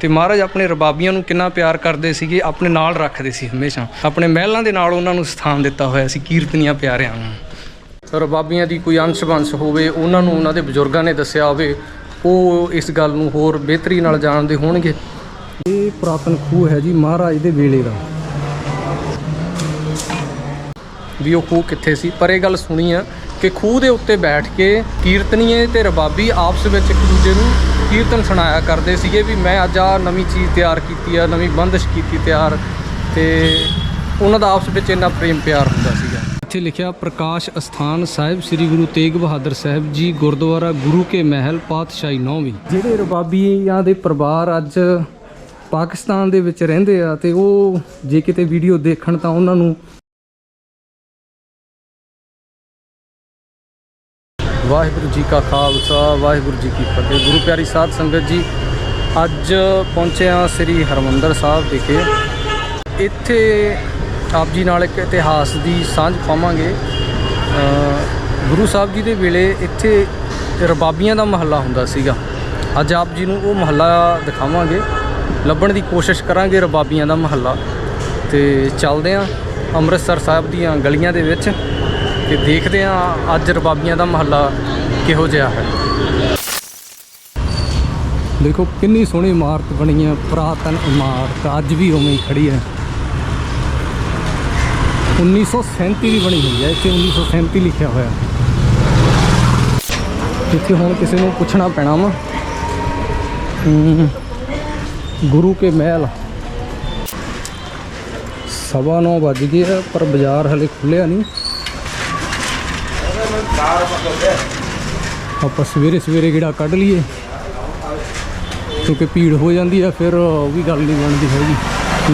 ਤੇ ਮਹਾਰਾਜ ਆਪਣੇ ਰਬਾਬੀਆਂ ਨੂੰ ਕਿੰਨਾ ਪਿਆਰ ਕਰਦੇ ਸੀਗੇ, ਆਪਣੇ ਨਾਲ ਰੱਖਦੇ ਸੀ ਹਮੇਸ਼ਾ। ਆਪਣੇ ਮਹਿਲਾਂ ਦੇ ਨਾਲ ਉਹਨਾਂ ਨੂੰ ਸਥਾਨ ਦਿੱਤਾ ਹੋਇਆ ਸੀ, ਕੀਰਤਨੀਆਂ ਪਿਆਰਿਆਂ ਨੂੰ। ਰਬਾਬੀਆਂ ਦੀ ਕੋਈ ਅੰਸ਼ ਬੰਸ਼ ਹੋਵੇ, ਉਹਨਾਂ ਨੂੰ ਉਹਨਾਂ ਦੇ ਬਜ਼ੁਰਗਾਂ ਨੇ ਦੱਸਿਆ ਹੋਵੇ, ਉਹ ਇਸ ਗੱਲ ਨੂੰ ਹੋਰ ਬਿਹਤਰੀ ਨਾਲ ਜਾਣਦੇ ਹੋਣਗੇ। ਇਹ ਪੁਰਾਤਨ ਖੂਹ ਹੈ ਜੀ ਮਹਾਰਾਜ ਦੇ ਵੇਲੇ ਦਾ। ਵੀ ਉਹ ਖੂਹ ਕਿੱਥੇ ਸੀ? ਪਰ ਇਹ ਗੱਲ ਸੁਣੀ ਆ ਕਿ ਖੂਹ ਦੇ ਉੱਤੇ ਬੈਠ ਕੇ ਕੀਰਤਨੀਏ ਤੇ ਰਬਾਬੀ ਆਪਸ ਵਿੱਚ ਇੱਕ ਦੂਜੇ ਨੂੰ ਕੀਰਤਨ ਸੁਣਾਇਆ ਕਰਦੇ ਸੀਗੇ ਵੀ ਮੈਂ ਅੱਜ ਆ ਨਵੀਂ ਚੀਜ਼ ਤਿਆਰ ਕੀਤੀ ਆ, ਨਵੀਂ ਬੰਦਸ਼ ਕੀਤੀ ਤਿਆਰ ਤੇ ਉਹਨਾਂ ਦਾ ਆਪਸ ਵਿੱਚ ਇੰਨਾ ਪ੍ਰੇਮ ਪਿਆਰ ਹੁੰਦਾ ਸੀਗਾ। ਇੱਥੇ ਲਿਖਿਆ, ਪ੍ਰਕਾਸ਼ ਅਸਥਾਨ ਸਾਹਿਬ ਸ੍ਰੀ ਗੁਰੂ ਤੇਗ ਬਹਾਦਰ ਸਾਹਿਬ ਜੀ, ਗੁਰਦੁਆਰਾ ਗੁਰੂ ਕੇ ਮਹਿਲ, ਪਾਤਸ਼ਾਹੀ ਨੌਵੀਂ। ਜਿਹੜੇ ਰਬਾਬੀਆਂ ਦੇ ਪਰਿਵਾਰ ਅੱਜ ਪਾਕਿਸਤਾਨ ਦੇ ਵਿੱਚ ਰਹਿੰਦੇ ਆ ਤੇ ਉਹ ਜੇ ਕਿਤੇ ਵੀਡੀਓ ਦੇਖਣ ਤਾਂ ਉਹਨਾਂ ਨੂੰ ਵਾਹਿਗੁਰੂ ਜੀ ਕਾ ਖਾਲਸਾ, ਵਾਹਿਗੁਰੂ ਜੀ ਕੀ ਫਤਿਹ। ਗੁਰੂ ਪਿਆਰੀ ਸਾਧ ਸੰਗਤ ਜੀ, ਅੱਜ ਪਹੁੰਚੇ ਹਾਂ ਸ੍ਰੀ ਹਰਮੰਦਰ ਸਾਹਿਬ ਵਿਖੇ। ਇੱਥੇ ਆਪ ਜੀ ਨਾਲ ਇੱਕ ਇਤਿਹਾਸ ਦੀ ਸਾਂਝ ਪਾਵਾਂਗੇ। ਗੁਰੂ ਸਾਹਿਬ ਜੀ ਦੇ ਵੇਲੇ ਇੱਥੇ ਰਬਾਬੀਆਂ ਦਾ ਮਹੱਲਾ ਹੁੰਦਾ ਸੀਗਾ। ਅੱਜ ਆਪ ਜੀ ਨੂੰ ਉਹ ਮਹੱਲਾ ਦਿਖਾਵਾਂਗੇ। ਲੱਭਣ ਦੀ ਕੋਸ਼ਿਸ਼ ਕਰਾਂਗੇ ਰਬਾਬੀਆਂ ਦਾ ਮਹੱਲਾ। ਤੇ ਚੱਲਦੇ ਹਾਂ ਅੰਮ੍ਰਿਤਸਰ ਸਾਹਿਬ ਦੀਆਂ ਗਲੀਆਂ ਦੇ ਵਿੱਚ। ਤੇ ਦੇਖਦੇ ਹਾਂ ਅੱਜ ਰਬਾਬੀਆਂ ਦਾ ਮਹੱਲਾ ਕਿਹੋ ਜਿਹਾ ਹੈ। ਦੇਖੋ ਕਿੰਨੀ ਸੋਹਣੀ ਇਮਾਰਤ ਬਣੀ ਹੈ ਪੁਰਾਤਨ ਇਮਾਰਤ ਅੱਜ ਵੀ ਉਵੇਂ ਹੀ ਖੜੀ ਹੈ। 1937 ਦੀ ਬਣੀ ਹੋਈ ਹੈ ਇੱਥੇ 1937 ਲਿਖਿਆ ਹੋਇਆ ਇੱਥੇ ਹੁਣ ਕਿਸੇ ਨੂੰ ਪੁੱਛਣਾ ਪੈਣਾ ਵਾ। ਗੁਰੂ ਕੇ ਮਹਿਲ। ਸਵਾ ਨੌ ਵੱਜ ਗਏ ਆ, ਪਰ ਬਾਜ਼ਾਰ ਹਲੇ ਖੁੱਲਿਆ ਨਹੀਂ। ਆਪਾਂ ਸਵੇਰੇ ਸਵੇਰੇ ਗੇੜਾ ਕੱਢ ਲਈਏ। ਕਿਉਂਕਿ ਭੀੜ ਹੋ ਜਾਂਦੀ ਆ, ਫਿਰ ਉਹ ਵੀ ਗੱਲ ਨਹੀਂ ਬਣਦੀ ਹੈਗੀ।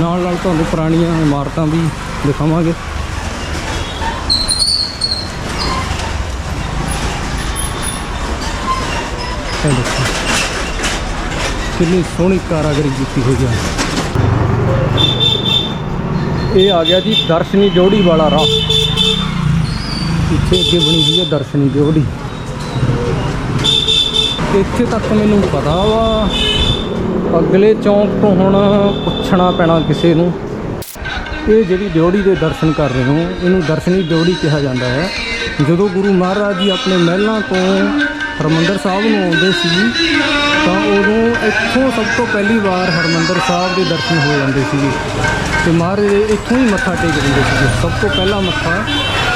ਨਾਲ ਨਾਲ ਤੁਹਾਨੂੰ ਪੁਰਾਣੀਆਂ ਇਮਾਰਤਾਂ ਵੀ ਦਿਖਾਵਾਂਗੇ। ਕਿੰਨੀ ਸੋਹਣੀ ਕਾਰਾਗਰੀ ਕੀਤੀ ਹੋਈ ਹੈ ਇਹ ਆ ਗਿਆ ਜੀ ਦਰਸ਼ਨੀ ਜੋੜੀ ਵਾਲਾ ਰਾਹ। ਇੱਥੇ ਅੱਗੇ ਬਣੀ ਹੋਈ ਹੈ ਦਰਸ਼ਨੀ ਦਿਓੜੀ। ਇੱਥੇ ਤੱਕ ਮੈਨੂੰ ਪਤਾ ਵਾ, ਅਗਲੇ ਚੌਂਕ ਤੋਂ ਹੁਣ ਪੁੱਛਣਾ ਪੈਣਾ ਕਿਸੇ ਨੂੰ। ਇਹ ਜਿਹੜੀ ਦਿਓੜੀ ਦੇ ਦਰਸ਼ਨ ਕਰ ਰਹੇ ਹੋ, ਇਹਨੂੰ ਦਰਸ਼ਨੀ ਦਿਓੜੀ ਕਿਹਾ ਜਾਂਦਾ ਹੈ। ਜਦੋਂ ਗੁਰੂ ਮਹਾਰਾਜ ਜੀ ਆਪਣੇ ਮਹਿਲਾਂ ਤੋਂ ਹਰਮੰਦਰ ਸਾਹਿਬ ਨੂੰ ਆਉਂਦੇ ਸੀ, ਤਾਂ ਉਦੋਂ ਇੱਥੋਂ ਸਭ ਤੋਂ ਪਹਿਲੀ ਵਾਰ ਹਰਮੰਦਰ ਸਾਹਿਬ ਦੇ ਦਰਸ਼ਨ ਹੋ ਜਾਂਦੇ ਸੀਗੇ। ਤੇ ਮਹਾਰਾਜ ਇੱਥੋਂ ਹੀ ਮੱਥਾ ਟੇਕ ਦਿੰਦੇ ਸੀਗੇ। ਸਭ ਤੋਂ ਪਹਿਲਾ ਮੱਥਾ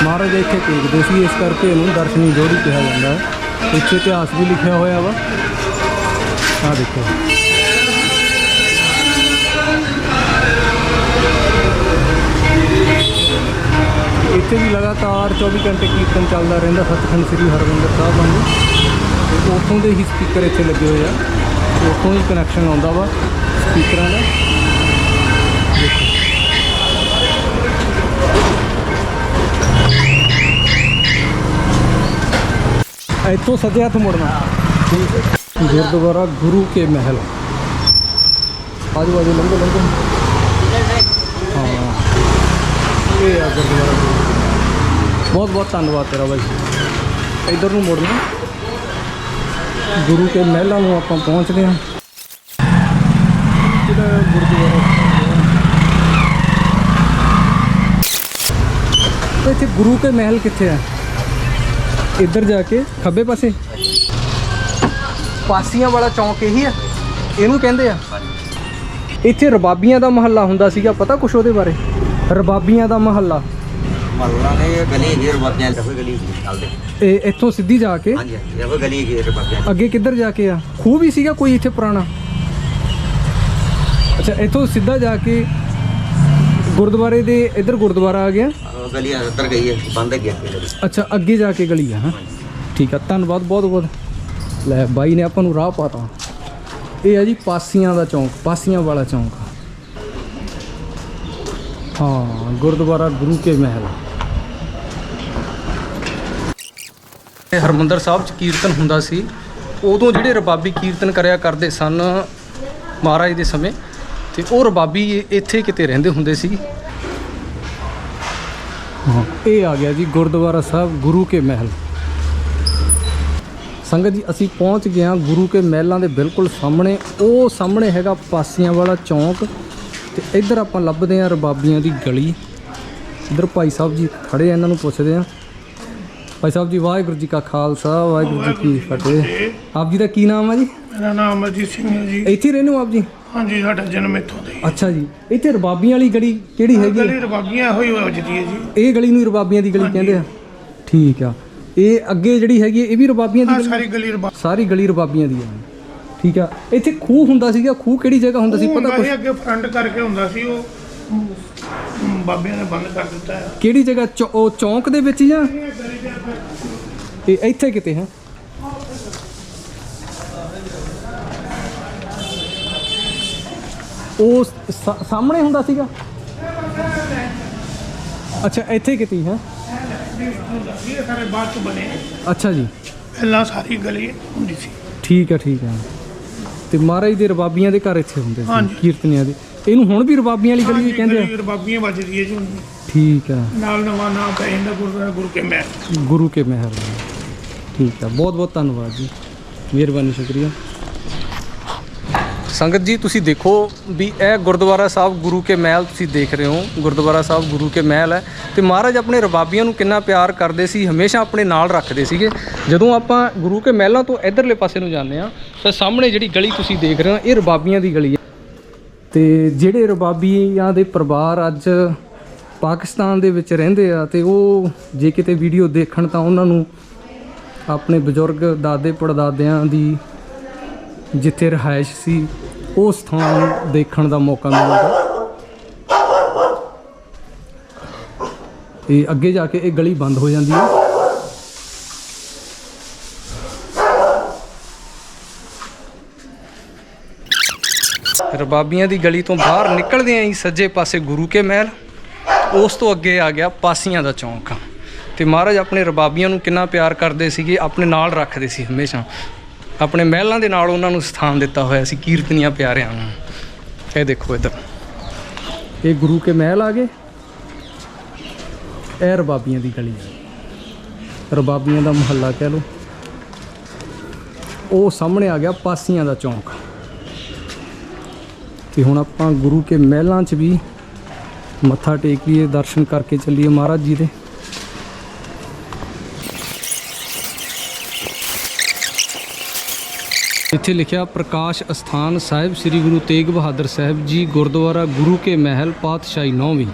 ਮਹਾਰਾਜ ਇੱਥੇ ਟੇਕਦੇ ਸੀ, ਇਸ ਕਰਕੇ ਇਹਨੂੰ ਦਰਸ਼ਨੀ ਡਿਉੜੀ ਕਿਹਾ ਜਾਂਦਾ ਹੈ। ਇੱਥੇ ਇਤਿਹਾਸ ਵੀ ਲਿਖਿਆ ਹੋਇਆ ਵਾ। ਆਹ ਦੇਖੋ। ਇੱਥੇ ਵੀ ਲਗਾਤਾਰ 24 ਘੰਟੇ ਕੀਰਤਨ ਚੱਲਦਾ ਰਹਿੰਦਾ ਸੱਚਖੰਡ ਸ੍ਰੀ ਹਰਮੰਦਰ ਸਾਹਿਬ ਵਾਂਗੂ ਤੇ ਉੱਥੋਂ ਦੇ ਹੀ ਸਪੀਕਰ ਇੱਥੇ ਲੱਗੇ ਹੋਏ ਆ। ਉੱਥੋਂ ਹੀ ਕਨੈਕਸ਼ਨ ਆਉਂਦਾ ਵਾ ਸਪੀਕਰਾਂ ਦਾ। ਇੱਥੋਂ ਸੱਜੇ ਹੱਥ ਮੁੜਨਾ। ਗੁਰਦੁਆਰਾ ਗੁਰੂ ਕੇ ਮਹਿਲ। ਆਜੂ ਆਜੂ ਲੰਘੋ ਲੰਘੋ। ਹਾਂ। ਇਹ ਆ ਗੁਰਦੁਆਰਾ ਬਹੁਤ ਬਹੁਤ ਧੰਨਵਾਦ ਤੇਰਾ ਬਾਈ। ਇਧਰ ਨੂੰ ਮੁੜਨਾ। ਗੁਰੂ ਕੇ ਮਹਿਲਾਂ ਨੂੰ ਆਪਾਂ ਪਹੁੰਚਦੇ ਹਾਂ। ਜਿਹੜਾ ਗੁਰਦੁਆਰਾ ਇੱਥੇ ਗੁਰੂ ਕੇ ਮਹਿਲ ਕਿੱਥੇ ਹੈ? ਇੱਧਰ ਜਾ ਕੇ ਖੱਬੇ ਪਾਸੇ। ਪਾਸੀਆਂ ਵਾਲਾ ਚੌਂਕ ਇਹੀ ਆ। ਇਹਨੂੰ ਕਹਿੰਦੇ ਆ। ਇੱਥੇ ਰਬਾਬੀਆਂ ਦਾ ਮਹੱਲਾ ਹੁੰਦਾ ਸੀਗਾ ਪਤਾ ਕੁਛ ਉਹਦੇ ਬਾਰੇ? ਰਬਾਬੀਆਂ ਦਾ ਮਹੱਲਾ। ਮਹੱਲਾ ਨੇ ਗਲੀ ਹੈਗੀ ਰਬਾਬਿਆਂ ਦੀ ਗਲੀ ਹੈਗੀ ਨਾਲ ਦੇ। ਇਹ ਇੱਥੋਂ ਸਿੱਧੀ ਜਾ ਕੇ ਹਾਂਜੀ ਹਾਂਜੀ ਇਹ ਗਲੀ ਹੈਗੀ ਰਬਾਬਿਆਂ ਦੀ। ਅੱਗੇ ਕਿੱਧਰ ਜਾ ਕੇ ਆ? ਖੂਹ ਵੀ ਸੀਗਾ ਕੋਈ ਇੱਥੇ ਪੁਰਾਣਾ? ਅੱਛਾ ਇੱਥੋਂ ਸਿੱਧਾ ਜਾ ਕੇ ਗੁਰਦੁਆਰੇ ਦੇ ਇੱਧਰ ਗੁਰਦੁਆਰਾ ਆ ਗਿਆ। ਗਲੀ ਅੰਦਰ ਗਈ ਹੈ, ਬੰਦ ਹੈਗੀ ਅੱਗੇ ਗਲੀ। ਅੱਛਾ, ਅੱਗੇ ਜਾ ਕੇ ਗਲੀ ਆ, ਹਾਂ? ਠੀਕ ਆ, ਧੰਨਵਾਦ ਬਹੁਤ ਬਹੁਤ। ਲੈ, ਬਾਈ ਨੇ ਆਪਾਂ ਨੂੰ ਰਾਹ ਪਾਤਾ। ਇਹ ਆ ਜੀ ਪਾਸੀਆਂ ਦਾ ਚੌਂਕ, ਪਾਸੀਆਂ ਵਾਲਾ ਚੌਂਕ। ਹਾਂ, ਗੁਰਦੁਆਰਾ ਗੁਰੂ ਕੇ ਮਹਿਲ। ਇਹ ਹਰਮੰਦਰ ਸਾਹਿਬ ਚ ਕੀਰਤਨ ਹੁੰਦਾ ਸੀ। ਉਦੋਂ ਜਿਹੜੇ ਰਬਾਬੀ ਕੀਰਤਨ ਕਰਿਆ ਕਰਦੇ ਸਨ ਮਹਾਰਾਜ ਦੇ ਸਮੇਂ, ਤੇ ਉਹ ਰਬਾਬੀ ਇੱਥੇ ਕਿਤੇ ਰਹਿੰਦੇ ਹੁੰਦੇ ਸੀ। ਇਹ ਆ ਗਿਆ ਜੀ ਗੁਰਦੁਆਰਾ ਸਾਹਿਬ ਗੁਰੂ ਕੇ ਮਹਿਲ। ਸੰਗਤ ਜੀ ਅਸੀਂ ਪਹੁੰਚ ਗਏ ਹਾਂ ਗੁਰੂ ਕੇ ਮਹਿਲਾਂ ਦੇ ਬਿਲਕੁਲ ਸਾਹਮਣੇ। ਉਹ ਸਾਹਮਣੇ ਹੈਗਾ ਪਾਸੀਆਂ ਵਾਲਾ ਚੌਂਕ ਤੇ ਇੱਧਰ ਆਪਾਂ ਲੱਭਦੇ ਹਾਂ ਰਬਾਬੀਆਂ ਦੀ ਗਲੀ। ਇੱਧਰ ਭਾਈ ਸਾਹਿਬ ਜੀ ਖੜੇ ਆ ਇਹਨਾਂ ਨੂੰ ਪੁੱਛਦੇ ਹਾਂ। ਭਾਈ ਸਾਹਿਬ ਜੀ ਵਾਹਿਗੁਰੂ ਜੀ ਕਾ ਖਾਲਸਾ ਵਾਹਿਗੁਰੂ ਜੀ ਕੀ ਫਤਿਹ। ਆਪ ਜੀ ਦਾ ਕੀ ਨਾਮ ਹੈ ਜੀ? ਮੇਰਾ ਨਾਮ ਅਮਰਜੀਤ ਸਿੰਘ ਹੈ ਜੀ। ਇੱਥੇ ਰਹਿੰਦੇ ਹੋ ਆਪ ਜੀ? ਹਾਂਜੀ ਸਾਡਾ ਜਨਮ ਇੱਥੋਂ ਦਾ ਹੀ ਅੱਛਾ ਜੀ। ਇੱਥੇ ਰਬਾਬੀਆਂ ਵਾਲੀ ਗਲੀ ਕਿਹੜੀ ਹੈਗੀ ਹੈ? ਗਲੀ ਰਬਾਬੀਆਂ ਹੋਈ ਵੱਜਦੀ ਹੈ ਜੀ। ਇਹ ਗਲੀ ਨੂੰ ਹੀ ਰਬਾਬੀਆਂ ਦੀ ਗਲੀ ਕਹਿੰਦੇ ਆ। ਠੀਕ ਆ। ਇਹ ਅੱਗੇ ਜਿਹੜੀ ਹੈਗੀ ਹੈ, ਇਹ ਵੀ ਰਬਾਬੀਆਂ ਦੀ ਗਲੀ? ਸਾਰੀ ਗਲੀ ਰਬਾਬ ਸਾਰੀ ਗਲੀ ਰਬਾਬੀਆਂ ਦੀ ਆ। ਠੀਕ ਆ। ਇੱਥੇ ਖੂਹ ਹੁੰਦਾ ਸੀਗਾ। ਖੂਹ ਕਿਹੜੀ ਜਗ੍ਹਾ ਹੁੰਦਾ ਸੀ? ਪਤਾ ਹੁੰਦਾ ਕੁਛ? ਸੀ ਅੱਗੇ ਫਰੰਟ ਕਰਕੇ ਹੁੰਦਾ ਸੀ ਉਹ ਅਮ, ਬਾਬਿਆਂ ਨੇ ਬੰਦ ਕਰ ਦਿੱਤਾ ਹੈ। ਕਿਹੜੀ ਜਗ੍ਹਾ? ਚੌ- ਉਹ ਚੌਂਕ ਦੇ ਵਿੱਚ ਜਾਂ? ਇਹ ਇੱਥੇ ਕਿਤੇ ਹੈ? ਉਹ ਸਾ- ਸਾਹਮਣੇ ਹੁੰਦਾ ਸੀਗਾ? ਅੱਛਾ ਇੱਥੇ ਕਿਤੇ ਹੈ ਹੁੰਦਾ ਸੀ ਇਹ ਸਾਰੇ ਬਾਅਦ ਚ ਬਣੇ ਅੱਛਾ ਜੀ। ਪਹਿਲਾਂ ਸਾਰੀ ਗਲੀ ਹੁੰਦੀ ਸੀ ਠੀਕ ਹੈ ਠੀਕ ਹੈ। ਤੇ ਮਹਾਰਾਜ ਦੇ ਰਬਾਬੀਆਂ ਦੇ ਘਰ ਇੱਥੇ ਹੁੰਦੇ ਸੀ ਹਾਂਜੀ। ਕੀਰਤਨੀਆਂ ਦੇ। ਇਹਨੂੰ ਹੁਣ ਵੀ ਰਬਾਬੀਆਂ ਵਾਲੀ ਗਲੀ ਵੀ ਕਹਿੰਦੇ ਆ? ਗਲੀ ਰਬਾਬੀਆਂ ਵੱਜਦੀ ਹੈ ਜੀ ਹੁਣ। ਠੀਕ ਆ ਨਾਲ ਨਵਾਂ ਨਾਮ ਪੈ ਜਾਂਦਾ ਗੁਰਦੁਆਰਾ ਗੁਰੂ ਕੇ ਮਹਿਲ। ਗੁਰੂ ਕੇ ਮਹਿਰ ਠੀਕ ਆ ਬਹੁਤ ਬਹੁਤ ਧੰਨਵਾਦ ਜੀ। ਮਿਹਰਬਾਨੀ ਸ਼ੁਕਰੀਆ। ਸੰਗਤ ਜੀ, ਤੁਸੀਂ ਦੇਖੋ ਵੀ ਇਹ ਗੁਰਦੁਆਰਾ ਸਾਹਿਬ ਗੁਰੂ ਕੇ ਮਹਿਲ ਤੁਸੀਂ ਦੇਖ ਰਹੇ ਹੋ। ਗੁਰਦੁਆਰਾ ਸਾਹਿਬ ਗੁਰੂ ਕੇ ਮਹਿਲ ਹੈ। ਤੇ ਮਹਾਰਾਜ ਆਪਣੇ ਰਬਾਬੀਆਂ ਨੂੰ ਕਿੰਨਾ ਪਿਆਰ ਕਰਦੇ ਸੀ, ਹਮੇਸ਼ਾ ਆਪਣੇ ਨਾਲ ਰੱਖਦੇ ਸੀਗੇ। ਜਦੋਂ ਆਪਾਂ ਗੁਰੂ ਕੇ ਮਹਿਲਾਂ ਤੋਂ ਇਧਰਲੇ ਪਾਸੇ ਨੂੰ ਜਾਂਦੇ ਆ ਤਾਂ ਸਾਹਮਣੇ ਜਿਹੜੀ ਗਲੀ ਤੁਸੀਂ ਦੇਖ ਰਹੇ ਹੋ, ਇਹ ਰਬਾਬੀਆਂ ਦੀ ਗਲੀ ਹੈ। ਤੇ ਜਿਹੜੇ ਰਬਾਬੀਆਂ ਦੇ ਪਰਿਵਾਰ ਅੱਜ ਪਾਕਿਸਤਾਨ ਦੇ ਵਿੱਚ ਰਹਿੰਦੇ ਆ, ਤੇ ਉਹ ਜੇ ਕਿਤੇ ਵੀਡੀਓ ਦੇਖਣ ਤਾਂ ਉਹਨਾਂ ਨੂੰ ਆਪਣੇ ਬਜ਼ੁਰਗ ਦਾਦੇ ਪੜਦਾਦਿਆਂ ਦੀ ਜਿੱਥੇ ਰਹਾਇਸ਼ ਸੀ ਉਹ ਸਥਾਨ ਦੇਖਣ ਦਾ ਮੌਕਾ ਮਿਲੂਗਾ ਇਹ ਅੱਗੇ ਜਾ ਕੇ ਇਹ ਗਲੀ ਬੰਦ ਹੋ ਜਾਂਦੀ ਹੈ। ਰਬਾਬੀਆਂ ਦੀ ਗਲੀ ਤੋਂ ਬਾਹਰ ਨਿਕਲਦੇ ਆਂ ਹੀ ਸੱਜੇ ਪਾਸੇ ਗੁਰੂ ਕੇ ਮਹਿਲ। ਉਸ ਤੋਂ ਅੱਗੇ ਆ ਗਿਆ ਪਾਸੀਆਂ ਦਾ ਚੌਂਕ। ਤੇ ਮਹਾਰਾਜ ਆਪਣੇ ਰਬਾਬੀਆਂ ਨੂੰ ਕਿੰਨਾ ਪਿਆਰ ਕਰਦੇ ਸੀਗੇ, ਆਪਣੇ ਨਾਲ ਰੱਖਦੇ ਸੀ ਹਮੇਸ਼ਾ। ਆਪਣੇ ਮਹਿਲਾਂ ਦੇ ਨਾਲ ਉਹਨਾਂ ਨੂੰ ਸਥਾਨ ਦਿੱਤਾ ਹੋਇਆ ਸੀ ਕੀਰਤਨੀਆਂ ਪਿਆਰਿਆਂ ਨੂੰ। ਇਹ ਦੇਖੋ ਇੱਧਰ। ਇਹ ਗੁਰੂ ਕੇ ਮਹਿਲ ਆ ਗਏ। ਇਹ ਰਬਾਬੀਆਂ ਦੀ ਗਲੀ ਆ। ਰਬਾਬੀਆਂ ਦਾ ਮੁਹੱਲਾ ਕਹਿ ਲਓ। ਉਹ ਸਾਹਮਣੇ ਆ ਗਿਆ ਪਾਸੀਆਂ ਦਾ ਚੌਂਕ। ਤੇ ਹੁਣ ਆਪਾਂ ਗੁਰੂ ਕੇ ਮਹਿਲਾਂ 'ਚ ਵੀ ਮੱਥਾ ਟੇਕੀਏ ਦਰਸ਼ਨ ਕਰਕੇ ਚੱਲੀਏ ਮਹਾਰਾਜ ਜੀ ਦੇ। ਇੱਥੇ ਲਿਖਿਆ, ਪ੍ਰਕਾਸ਼ ਅਸਥਾਨ ਸਾਹਿਬ ਸ੍ਰੀ ਗੁਰੂ ਤੇਗ ਬਹਾਦਰ ਸਾਹਿਬ ਜੀ ਗੁਰਦੁਆਰਾ ਗੁਰੂ ਕੇ ਮਹਿਲ, ਪਾਤਸ਼ਾਹੀ ਨੌਵੀਂ।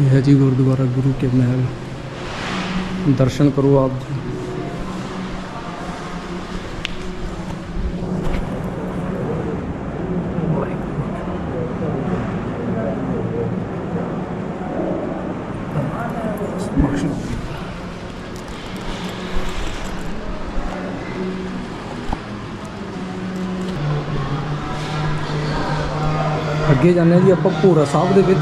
ਇਹ ਹੈ ਜੀ ਗੁਰਦੁਆਰਾ ਗੁਰੂ ਕੇ ਮਹਿਲ। ਦਰਸ਼ਨ ਕਰੋ ਆਪ ਜੀ ਅੱਗੇ ਜਾਂਦੇ ਹਾਂ ਜੀ ਆਪਾਂ ਭੋਰਾ ਸਾਹਿਬ ਦੇ ਵਿੱਚ।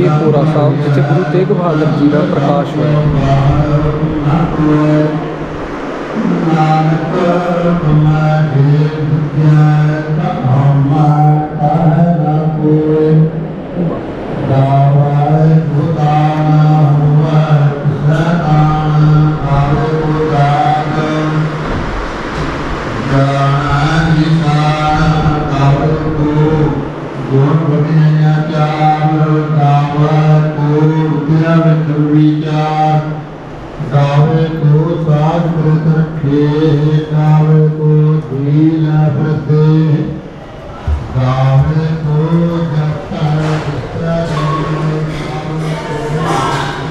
ਇਹ ਭੋਰਾ ਸਾਹਿਬ, ਜਿੱਥੇ ਗੁਰੂ ਤੇਗ ਬਹਾਦਰ ਜੀ ਦਾ ਪ੍ਰਕਾਸ਼ ਹੋਇਆ। ਨਾਨਕ ਤੁਮਾਰੇ ਵਿਦਿਆ ਕਮਾ ਕਾਹਨਾ ਕੋਇ ਦਾਵਾਇ ਭੂਤਾਨਾ ਹੁਆ ਸਦਾਨ ਆਵੇ ਉਦਾਨ ਜਾਣਾ ਨਿਸ਼ਾਨ ਗੁਣ ਬਨਿਆ ਚਾਰ ਦਾਵਾ ਕੋ ਵਿਦਿਆ ਵਿਚਾਰ ਗਾਵੇ ਕੋ ਸਾਧ ਪ੍ਰਤ ਰੱਖੇ ਗਾਵੇ ਕੋ ਦੀਨ ਪ੍ਰਤੇ ਗਾਵੇ ਕੋ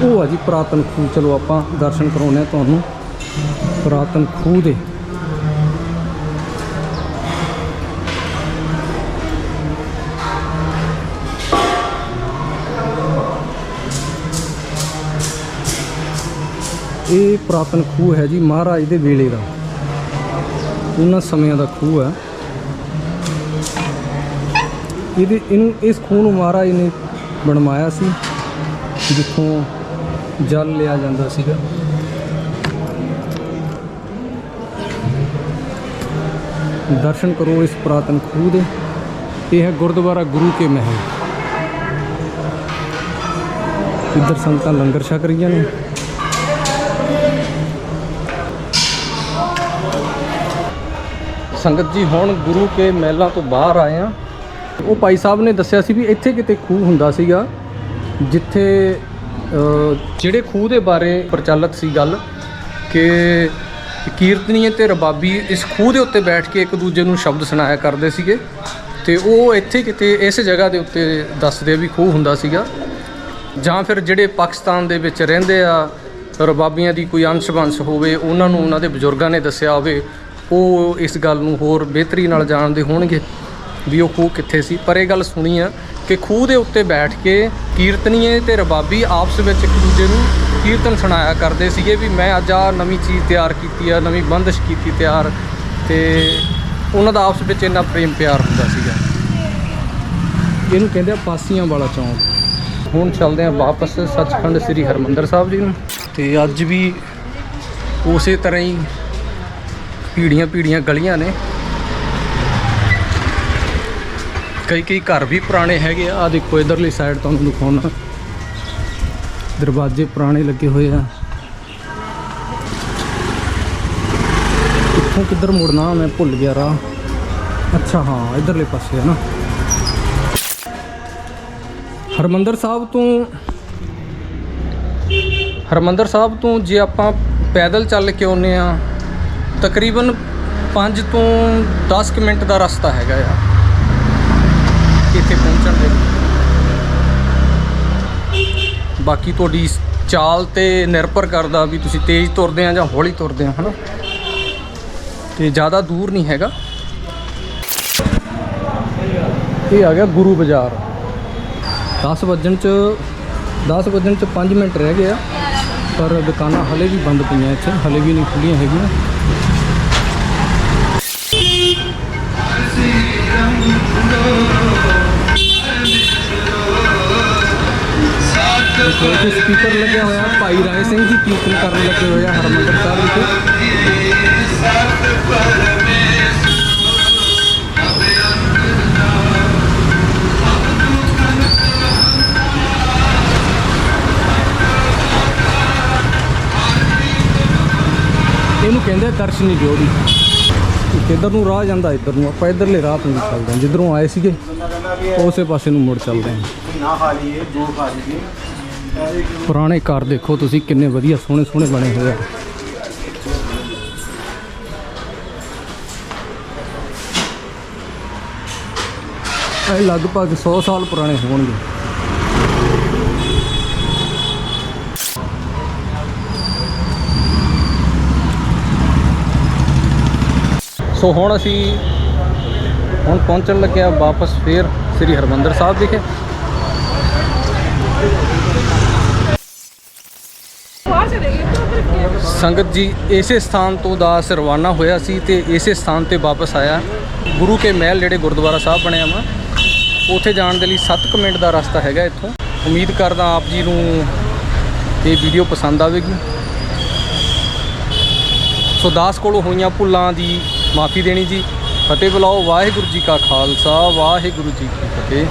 ਉਹ ਆ ਜੀ ਪੁਰਾਤਨ ਖੂਹ, ਚਲੋ ਆਪਾਂ ਦਰਸ਼ਨ ਕਰਾਉਣੇ ਤੁਹਾਨੂੰ। ਪੁਰਾਤਨ ਖੂਹ ਦੇ ਇਹ ਪੁਰਾਤਨ ਖੂਹ ਹੈ ਜੀ ਮਹਾਰਾਜ ਦੇ ਵੇਲੇ ਦਾ। ਉਹਨਾਂ ਸਮਿਆਂ ਦਾ ਖੂਹ ਹੈ। ਇਹਦੇ, ਇਹਨੂੰ, ਇਸ ਖੂਹ ਨੂੰ ਮਹਾਰਾਜ ਨੇ ਬਣਵਾਇਆ ਸੀ, ਜਿੱਥੋਂ ਜਲ ਲਿਆ ਜਾਂਦਾ ਸੀਗਾ। ਦਰਸ਼ਨ ਕਰੋ ਇਸ ਪੁਰਾਤਨ ਖੂਹ ਦੇ। ਇਹ ਹੈ ਗੁਰਦੁਆਰਾ ਗੁਰੂ ਕੇ ਮਹਿਲ। ਇੱਧਰ ਸੰਗਤਾਂ ਲੰਗਰ ਛਕ ਰਹੀਆਂ ਨੇ। ਸੰਗਤ ਜੀ, ਹੁਣ ਗੁਰੂ ਕੇ ਮਹਿਲਾਂ ਤੋਂ ਬਾਹਰ ਆਏ ਆ ਉਹ ਭਾਈ ਸਾਹਿਬ ਨੇ ਦੱਸਿਆ ਸੀ ਵੀ ਇੱਥੇ ਕਿਤੇ ਖੂਹ ਹੁੰਦਾ ਸੀਗਾ, ਜਿੱਥੇ ਜਿਹੜੇ ਖੂਹ ਦੇ ਬਾਰੇ ਪ੍ਰਚਲਿਤ ਸੀ ਗੱਲ, ਕਿ ਕੀਰਤਨੀਏ ਤੇ ਰਬਾਬੀ ਇਸ ਖੂਹ ਦੇ ਉੱਤੇ ਬੈਠ ਕੇ ਇੱਕ ਦੂਜੇ ਨੂੰ ਸ਼ਬਦ ਸੁਣਾਇਆ ਕਰਦੇ ਸੀਗੇ, ਤੇ ਉਹ ਇੱਥੇ ਕਿਤੇ ਇਸ ਜਗ੍ਹਾ ਦੇ ਉੱਤੇ ਦੱਸਦੇ ਵੀ ਖੂਹ ਹੁੰਦਾ ਸੀਗਾ। ਜਾਂ ਫਿਰ ਜਿਹੜੇ ਪਾਕਿਸਤਾਨ ਦੇ ਵਿੱਚ ਰਹਿੰਦੇ ਆ, ਰਬਾਬੀਆਂ ਦੀ ਕੋਈ ਅੰਸ਼ ਬੰਸ਼ ਹੋਵੇ, ਉਹਨਾਂ ਨੂੰ ਉਹਨਾਂ ਦੇ ਬਜ਼ੁਰਗਾਂ ਨੇ ਦੱਸਿਆ ਹੋਵੇ ਉਹ ਇਸ ਗੱਲ ਨੂੰ ਹੋਰ ਬਿਹਤਰੀ ਨਾਲ ਜਾਣਦੇ ਹੋਣਗੇ ਵੀ ਉਹ ਖੂਹ ਕਿੱਥੇ ਸੀ। ਪਰ ਇਹ ਗੱਲ ਸੁਣੀ ਆ ਕਿ ਖੂਹ ਦੇ ਉੱਤੇ ਬੈਠ ਕੇ ਕੀਰਤਨੀਏ ਤੇ ਰਬਾਬੀ ਆਪਸ ਵਿੱਚ ਇੱਕ ਦੂਜੇ ਨੂੰ ਕੀਰਤਨ ਸੁਣਾਇਆ ਕਰਦੇ ਸੀਗੇ ਵੀ ਮੈਂ ਅੱਜ ਆ ਨਵੀਂ ਚੀਜ਼ ਤਿਆਰ ਕੀਤੀ ਆ, ਨਵੀਂ ਬੰਦਸ਼ ਕੀਤੀ ਤਿਆਰ ਤੇ ਉਹਨਾਂ ਦਾ ਆਪਸ ਵਿੱਚ ਇੰਨਾ ਪ੍ਰੇਮ ਪਿਆਰ ਹੁੰਦਾ ਸੀਗਾ। ਇਹਨੂੰ ਕਹਿੰਦੇ ਆ ਪਾਸੀਆਂ ਵਾਲਾ ਚੌਂਕ। ਹੁਣ ਚੱਲਦੇ ਆ ਵਾਪਸ ਸੱਚਖੰਡ ਸ੍ਰੀ ਹਰਮੰਦਰ ਸਾਹਿਬ ਜੀ ਨੂੰ। ਤੇ ਅੱਜ ਵੀ ਉਸੇ ਤਰ੍ਹਾਂ ਹੀ ਭੀੜੀਆਂ ਭੀੜੀਆਂ ਗਲੀਆਂ ਨੇ। ਕਈ ਕਈ ਘਰ ਵੀ ਪੁਰਾਣੇ ਹੈਗੇ ਆ। ਆ ਦੇਖੋ, ਇਧਰਲੀ ਸਾਈਡ ਤੁਹਾਨੂੰ ਦਿਖਾਉਣਾ। ਦਰਵਾਜ਼ੇ ਪੁਰਾਣੇ ਲੱਗੇ ਹੋਏ ਆ। ਇੱਥੋਂ ਕਿੱਧਰ ਮੁੜਨਾ ਮੈਂ ਭੁੱਲ ਗਿਆ ਰਾਹ। ਅੱਛਾ, ਹਾਂ, ਇਧਰਲੇ ਪਾਸੇ ਹੈ ਨਾ। ਹਰਮੰਦਰ ਸਾਹਿਬ ਤੋਂ ਹਰਮੰਦਰ ਸਾਹਿਬ ਤੋਂ ਜੇ ਆਪਾਂ ਪੈਦਲ ਚੱਲ ਕੇ ਆਉਨੇ ਆ ਤਕਰੀਬਨ 5 ਤੋਂ 10 ਕੁ ਮਿੰਟ ਦਾ ਰਸਤਾ ਹੈਗਾ ਆ ਇੱਥੇ ਪਹੁੰਚਣ ਦੇ ਬਾਕੀ ਤੁਹਾਡੀ ਚਾਲ ਤੇ ਨਿਰਭਰ ਕਰਦਾ ਵੀ ਤੁਸੀਂ ਤੇਜ਼ ਤੁਰਦੇ ਆ ਜਾਂ ਹੌਲੀ ਤੁਰਦੇ ਆ, ਹਨਾ? ਤੇ ਜ਼ਿਆਦਾ ਦੂਰ ਨਹੀਂ ਹੈਗਾ। ਇਹ ਆ ਗਿਆ ਗੁਰੂ ਬਾਜ਼ਾਰ। 10 ਵਜਣ ਚ 10 ਵਜਣ ਚ 5 ਮਿੰਟ ਰਹਿ ਗਏ ਆ, ਪਰ ਦੁਕਾਨਾਂ ਹਲੇ ਵੀ ਬੰਦ ਪਈਆਂ ਇੱਥੇ, ਹਲੇ ਵੀ ਨਹੀਂ ਖੁੱਲੀਆਂ ਹੈਗੀਆਂ। ਇੱਥੇ ਸਪੀਕਰ ਲੱਗਿਆ ਹੋਇਆ ਭਾਈ ਰਾਏ ਸਿੰਘ ਜੀ ਕੀਰਤਨ ਕਰਨ ਲੱਗੇ ਹੋਏ ਆ ਹਰਮੰਦਰ ਸਾਹਿਬ ਵਿਖੇ। ਇਹਨੂੰ ਕਹਿੰਦੇ ਆ ਦਰਸ਼ਨੀ ਡਿਓੜੀ ਕਿੱਧਰ ਨੂੰ ਰਾਹ ਜਾਂਦਾ, ਇੱਧਰ ਨੂੰ ਆਪਾਂ ਇੱਧਰਲੇ ਰਾਹ ਤੋਂ ਚੱਲਦੇ। ਹਾਂ ਜਿੱਧਰੋਂ ਆਏ ਸੀਗੇ, ਉਸੇ ਪਾਸੇ ਨੂੰ ਮੁੜ ਚੱਲਦੇ ਹਾਂ। ਪੁਰਾਣੇ ਘਰ ਦੇਖੋ ਤੁਸੀਂ, ਕਿੰਨੇ ਵਧੀਆ ਸੋਹਣੇ ਸੋਹਣੇ ਬਣੇ ਹੋਏ ਆ। ਇਹ ਲਗਭਗ 100 ਸਾਲ ਪੁਰਾਣੇ ਹੋਣਗੇ। ਸੋ ਹੁਣ ਅਸੀਂ ਹੁਣ ਪਹੁੰਚਣ ਲੱਗਿਆ ਵਾਪਸ ਫੇਰ ਸ੍ਰੀ ਹਰਮੰਦਰ ਸਾਹਿਬ ਵਿਖੇ। ਸੰਗਤ ਜੀ, ਇਸੇ ਸਥਾਨ ਤੋਂ ਦਾਸ ਰਵਾਨਾ ਹੋਇਆ ਸੀ ਤੇ ਇਸੇ ਸਥਾਨ ਤੇ ਵਾਪਸ ਆਇਆ। ਗੁਰੂ ਕੇ ਮਹਿਲ ਜਿਹੜੇ ਗੁਰਦੁਆਰਾ ਸਾਹਿਬ ਬਣਿਆ ਵਾ। ਉੱਥੇ ਜਾਣ ਦੇ ਲਈ 7 ਮਿੰਟ ਦਾ ਰਸਤਾ ਹੈਗਾ ਇੱਥੋਂ। ਉਮੀਦ ਕਰਦਾ ਆਪ ਜੀ ਨੂੰ ਇਹ ਵੀਡੀਓ ਪਸੰਦ ਆਵੇਗੀ। ਸੋ ਦਾਸ ਕੋਲੋਂ ਹੋਈਆਂ ਭੁੱਲਾਂ ਦੀ ਮਾਫੀ ਦੇਣੀ ਜੀ। ਫਤਿਹ ਬੁਲਾਓ ਵਾਹਿਗੁਰੂ ਜੀ ਕਾ ਖਾਲਸਾ ਵਾਹਿਗੁਰੂ ਜੀ ਕੀ ਫਤਿਹ।